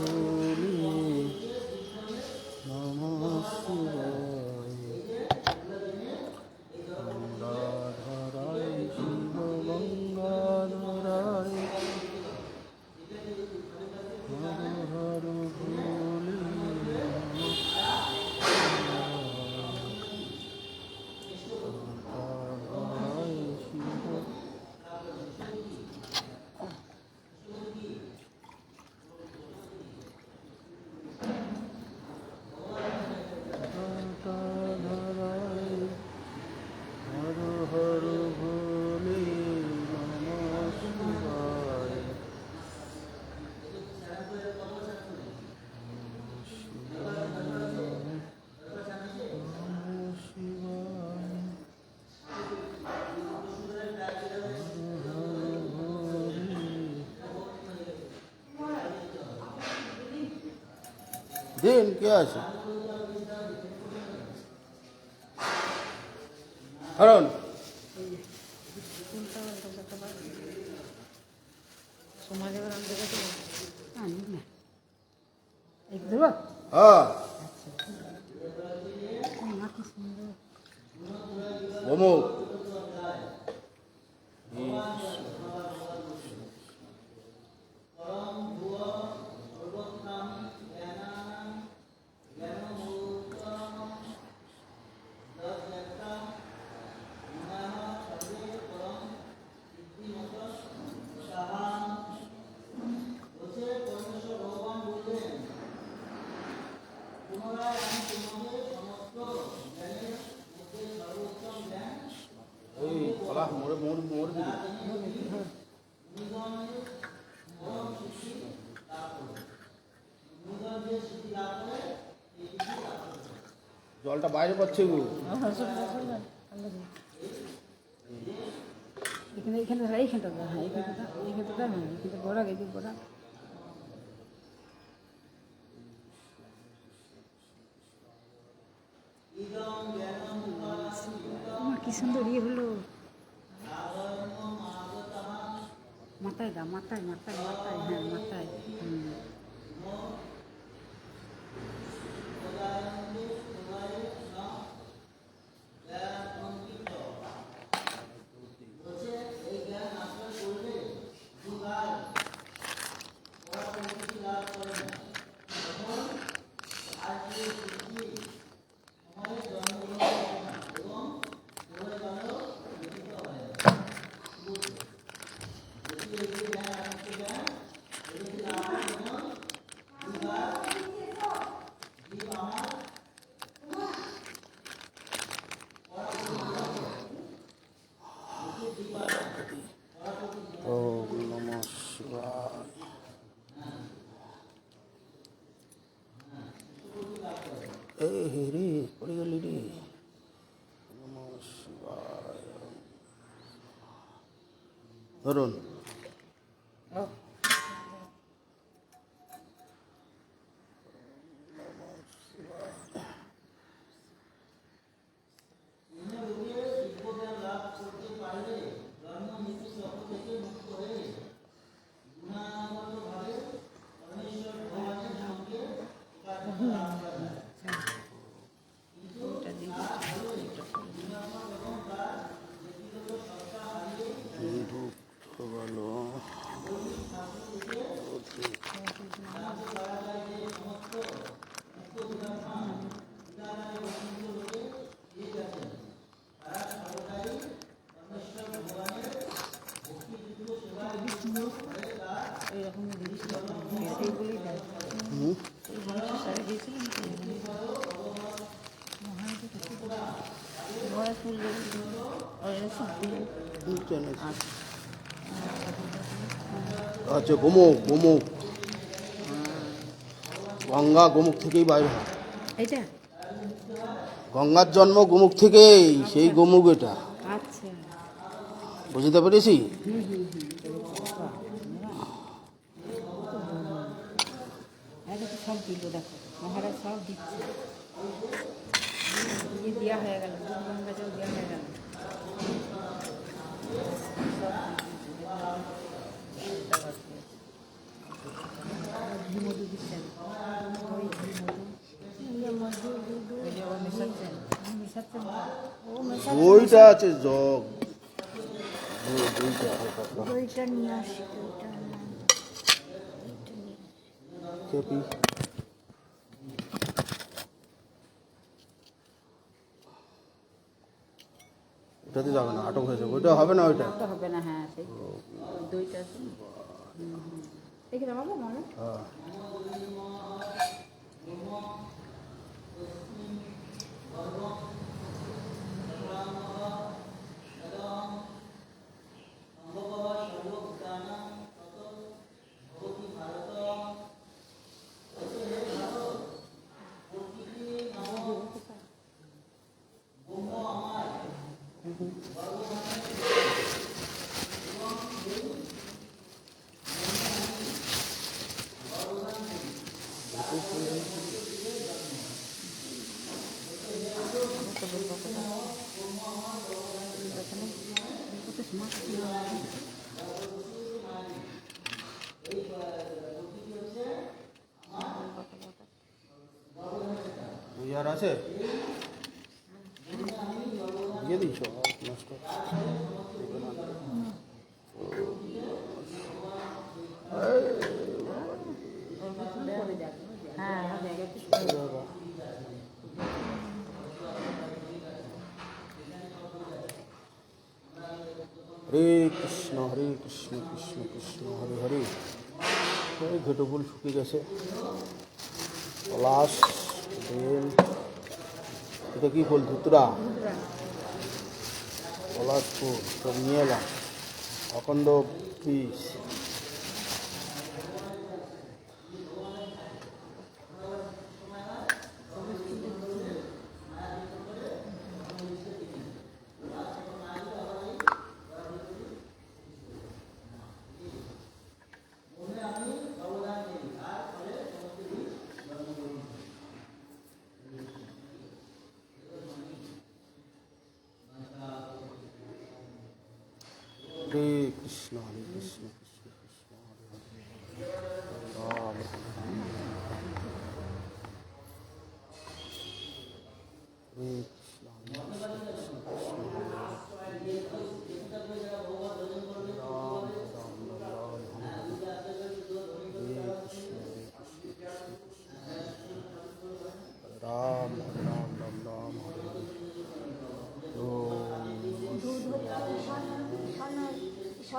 Ooh. दिन क्या है? हरण জলটা বাইরে পড়ছে গো। এখানে এখানে হ্যাঁ আমার কি সুন্দর ইয়ে হলো। মাথায় দাও, মাথায় মাথায় মাথায় হ্যাঁ মাথায়। ধরুন আচ্ছা গোমুখ গোমুখ গঙ্গা গোমুখ থেকেই বাইরে হয়। এইটা? গঙ্গার জন্ম গোমুখ থেকেই সেই গোমুখ এটা। আচ্ছা। বুঝতে পেরেছি হুম হুম হুম এটা তো সব দিল দেখো মহারাজ সব দিচ্ছে ইয়ে দেওয়া হয়ে গেল দুধ গঙ্গাটাও দেওয়া হয়ে গেল ঘি মধু দিচ্ছেন ওই ঘি মধু ওই যে ও মেশাচ্ছেন মেশাচ্ছেন ও মেশাচ্ছেন ওইটা আছে জগ। ওইটা নিয়ে আসি ওইটা ওটাতে যাবে না আটক হয়ে যাবে ওইটা হবে না ওইটা হবে না হ্যাঁ দইটা। দেখি বাবা মনে হ্যাঁ কত সময় ওই আর আছে দিয়ে দিচ্ছ নষ্ট হ্যাঁ আমার জায়গাতে হরে কৃষ্ণ হরে কৃষ্ণ কৃষ্ণ কৃষ্ণ হরে হরে এই ঘেটুগুল শুকিয়ে গেছে পলাশ বেল এটা কি ফুল? ধুতরা? পলাশ ফুল সব নিয়ে এলাম। অখণ্ড পিস। কৃষ্ণ হরে কৃষ্ণ কৃষ্ণ কৃষ্ণ হরে হরে রাম কৃষ্ণ কৃষ্ণ কৃষ্ণ কৃষ্ণ হরে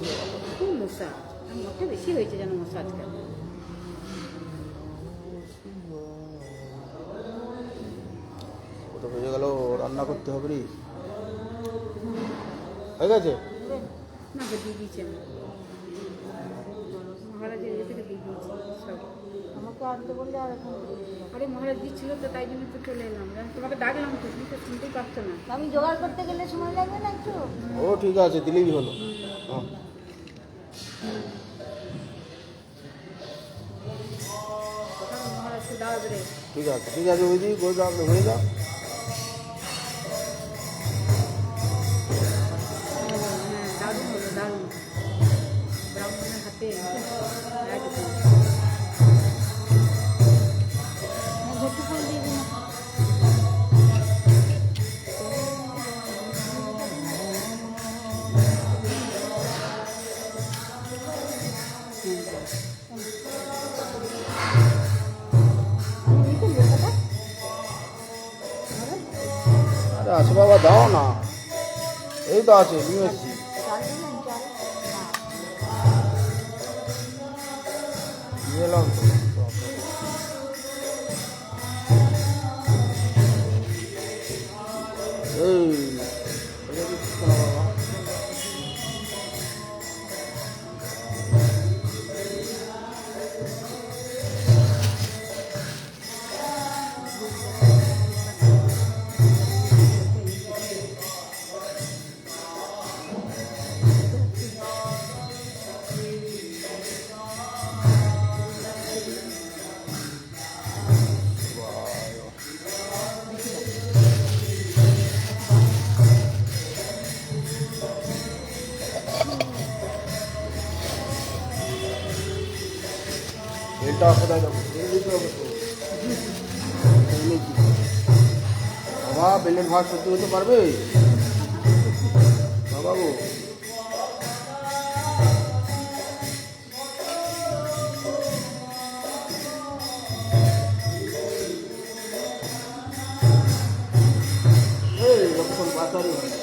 বাবা। খুব মশা বেশি হয়েছে যেন মশা আজকাল ও তো হয়ে গেল? রান্না করতে হবে রে। হয়ে গেছে? না গো দিয়ে দিয়েছি মহারাজের ইয়ে থেকে দিয়ে দিয়েছি সব আমাকে আনতে বললে আর এখন আরে মহারাজ দিচ্ছিল তো তাই জন্য তো চলে এলাম তোমাকে ডাকলাম তো তুমি তো শুনতেই পারছ না আমি জোগাড় করতে গেলে সময় লাগবে না একটু? ও ঠিক আছে দিলেই হলো। হ্যাঁ ঠিক আছে ঠিক আছে, ওই দিকে হয়ে যাও হয়ে যাও। হ্যাঁ দারুণ হলো, দারুণ। ব্রাহ্মণের হাতে বাবা দাও না। এই তো আছে নিয়ে এসছি। নিয়ে এলাম। ভাত সত্যি হতে পারবে? বাবু এই লক্ষণ বাজারে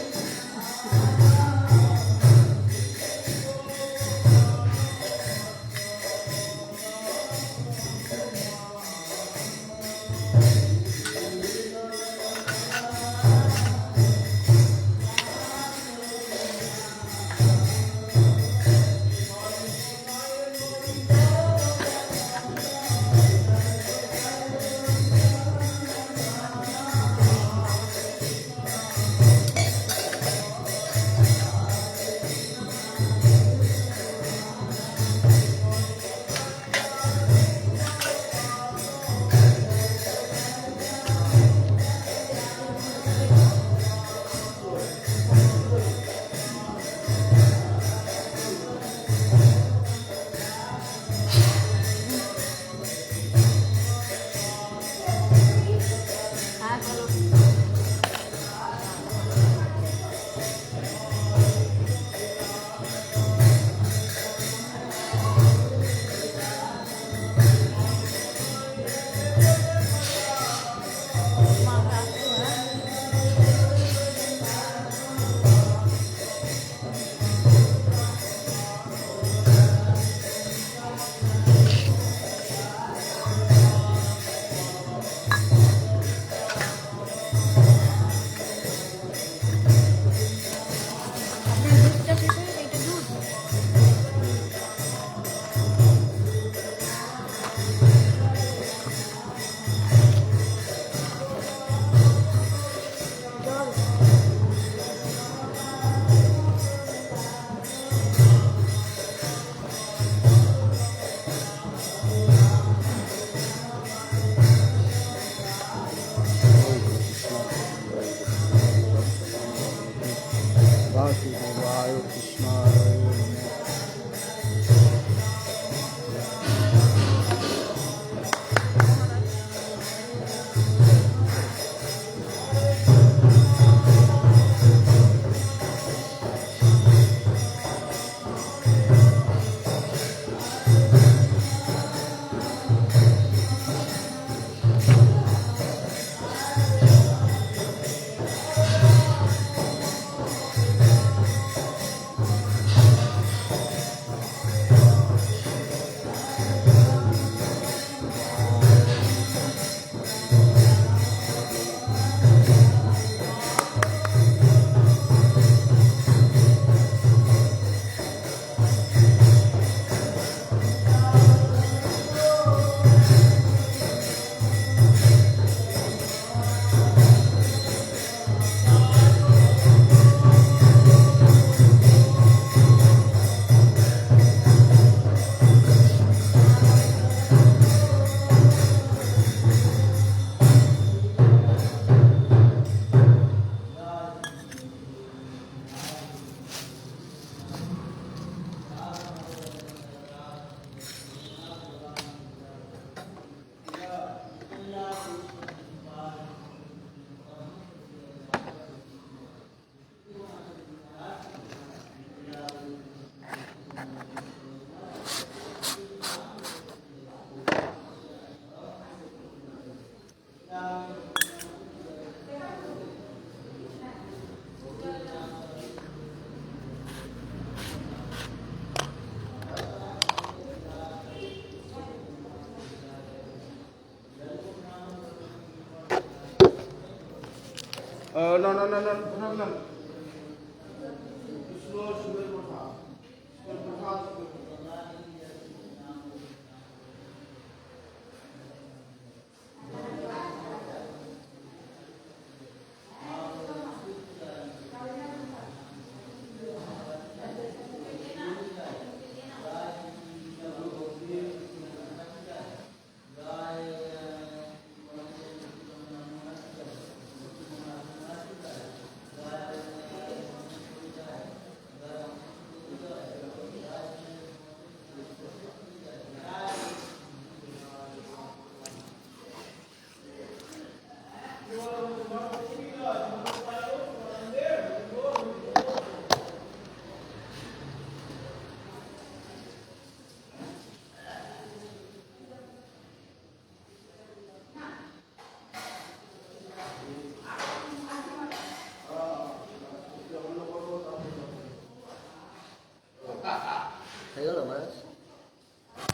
আহ, না না না না না না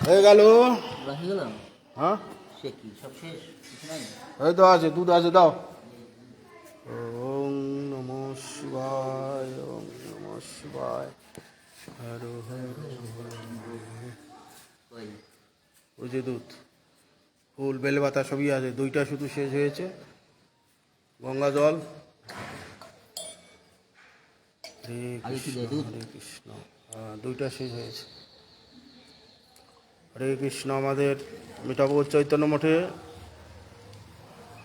হয়ে গেল। হয়ে হ্যাঁ? এই তো আছে দুধ আছে দাও। ওম নম শিবায় ওম নম শিবায়। হর হর হর ওই। যে দুধ ফুল বেলপাতা সবই আছে। দুইটা শুধু শেষ হয়েছে। গঙ্গা জল। হরে কৃষ্ণ হরে কৃষ্ণ। হ্যাঁ দুইটা শেষ হয়েছে। হরে কৃষ্ণ আমাদের মিঠাপুর চৈতন্য মঠে।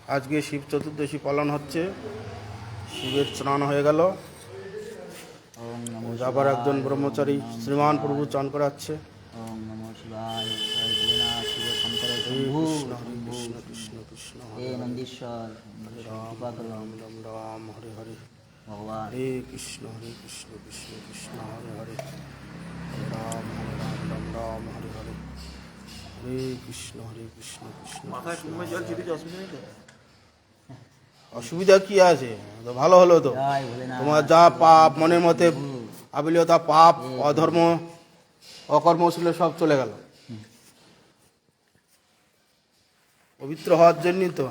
আজকে শিব চতুর্দশী পালন হচ্ছে। শিবের স্নান হয়ে গেল। আবার একজন ব্রহ্মচারী শ্রীমান প্রভু চান করাচ্ছে রাম হরে হরে। ভগবান। হরে কৃষ্ণ হরে কৃষ্ণ কৃষ্ণ কৃষ্ণ হরে হরে। হরে রাম হরে রাম রাম রাম হরে হরে। হরে কৃষ্ণ হরে কৃষ্ণ কৃষ্ণ অসুবিধা কি আছে? তো ভালো হলো তো। তোমার যা পাপ মনের মধ্যে আবিলতা পাপ অধর্ম অকর্ম ছিল সব চলে গেল। পবিত্র হওয়ার জন্যই তো।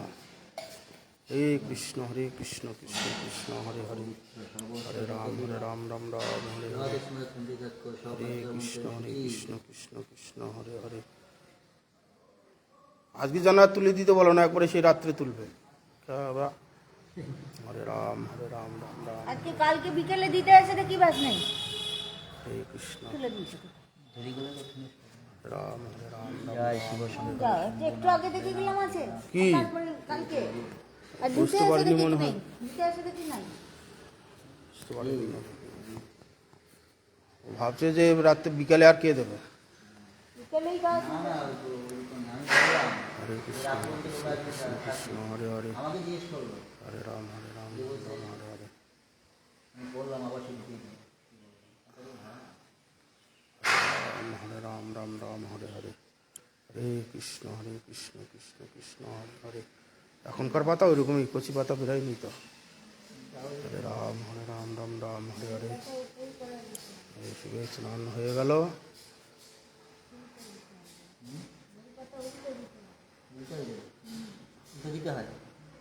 হরে কৃষ্ণ হরে কৃষ্ণ কৃষ্ণ কৃষ্ণ হরে হরে। হরে রাম হরে রাম রাম রাম হরে হরে। কৃষ্ণ হরে কৃষ্ণ কৃষ্ণ কৃষ্ণ হরে হরে। আজকে জানা তুলে দিতে বলো না একবারে সেই রাত্রে তুলবে। হরে রাম হরে রাম রাম রাম। আজকে কালকে বিকেলে দিতে এসে দেখি বাস নেই। হরে কৃষ্ণ। তুলে দিয়েছে। তো। ধরি গেলে তো তুমি রাম হরে রাম রাম। জয় শিব শঙ্কর একটু- একটু আগে দেখে গেলাম আছে। কি? কালকে। আর দিতে বুঝতে পারিনি দেখি মনে হয়। দিতে এসে দেখি নাই। বুঝতে পারিনি ভাবছে যে রাত্রে বিকালে আর কে দেবে? বিকেলেই কাজ না না ওই তো- ওই তো আমি বললাম হরে কৃষ্ণ কৃষ্ণ হরে হরে হরে রাম হরে রাম রাম হরে হরে। রাম হরে রাম রাম রাম হরে হরে। হরে কৃষ্ণ হরে কৃষ্ণ কৃষ্ণ কৃষ্ণ হরে হরে। এখনকার পাতা ওইরকমই কচি পাতা বেরোয়নি তো। হরে রাম হরে রাম রাম রাম হরে হরে। হরে শিবে স্নান হয়ে গেল তো দিতে হয়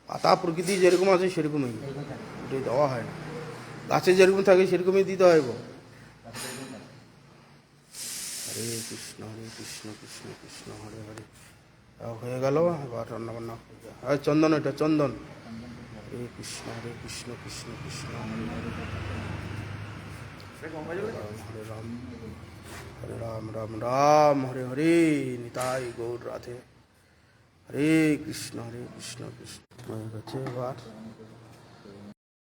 পাতা প্রকৃতি যেরকম আছে সেরকমই। ওটাই দেওয়া হয় না। গাছে যেরকম থাকে সেরকমই দিতে হয় গো। হরে কৃষ্ণ হরে কৃষ্ণ কৃষ্ণ কৃষ্ণ হরে হরে। হয়ে গেল এবার রান্না বান্না আর চন্দন এটা চন্দন। হরে কৃষ্ণ হরে কৃষ্ণ কৃষ্ণ কৃষ্ণ হরে হরে রাম। হরে রাম রাম রাম হরে হরে। নিতাই গৌর রাধে। হরে কৃষ্ণ হরে কৃষ্ণ কৃষ্ণ হয়ে গেছে এবার